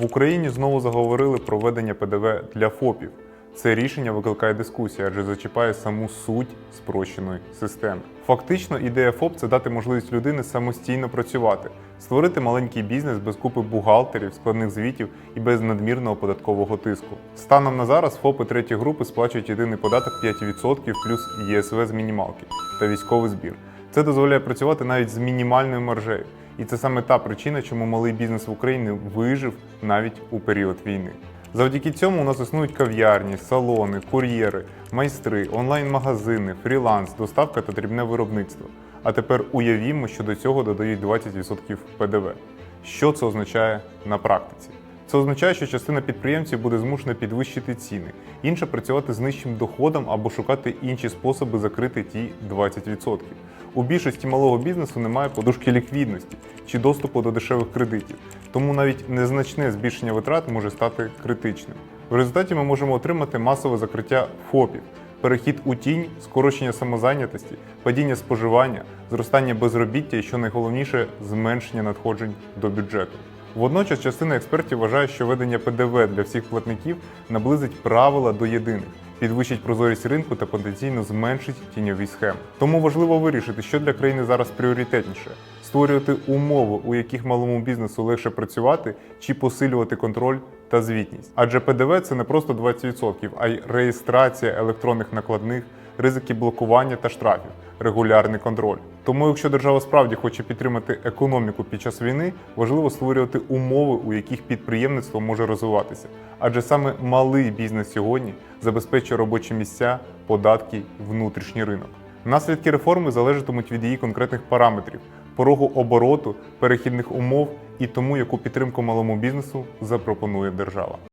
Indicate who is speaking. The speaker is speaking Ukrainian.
Speaker 1: В Україні знову заговорили про введення ПДВ для ФОПів. Це рішення викликає дискусію, адже зачіпає саму суть спрощеної системи. Фактично, ідея ФОП це дати можливість людини самостійно працювати, створити маленький бізнес без купи бухгалтерів, складних звітів і без надмірного податкового тиску. Станом на зараз ФОПи третьої групи сплачують єдиний податок 5% плюс ЄСВ з мінімалки та військовий збір. Це дозволяє працювати навіть з мінімальною маржею. І це саме та причина, чому малий бізнес в Україні вижив навіть у період війни. Завдяки цьому у нас існують кав'ярні, салони, кур'єри, майстри, онлайн-магазини, фріланс, доставка та дрібне виробництво. А тепер уявімо, що до цього додають 20% ПДВ. Що це означає на практиці? Це означає, що частина підприємців буде змушена підвищити ціни, інша працювати з нижчим доходом або шукати інші способи закрити ті 20%. У більшості малого бізнесу немає подушки ліквідності чи доступу до дешевих кредитів, тому навіть незначне збільшення витрат може стати критичним. В результаті ми можемо отримати масове закриття ФОПів, перехід у тінь, скорочення самозайнятості, падіння споживання, зростання безробіття і, що найголовніше, зменшення надходжень до бюджету. Водночас частина експертів вважає, що введення ПДВ для всіх платників наблизить правила до єдиних, підвищить прозорість ринку та потенційно зменшить тіньові схеми. Тому важливо вирішити, що для країни зараз пріоритетніше створювати умови, у яких малому бізнесу легше працювати, чи посилювати контроль та звітність. Адже ПДВ це не просто 20%, а й реєстрація електронних накладних, ризики блокування та штрафів, регулярний контроль. Тому, якщо держава справді хоче підтримати економіку під час війни, важливо створювати умови, у яких підприємництво може розвиватися. Адже саме малий бізнес сьогодні забезпечує робочі місця, податки, внутрішній ринок. Наслідки реформи залежатимуть від її конкретних параметрів, порогу обороту, перехідних умов і тому, яку підтримку малому бізнесу запропонує держава.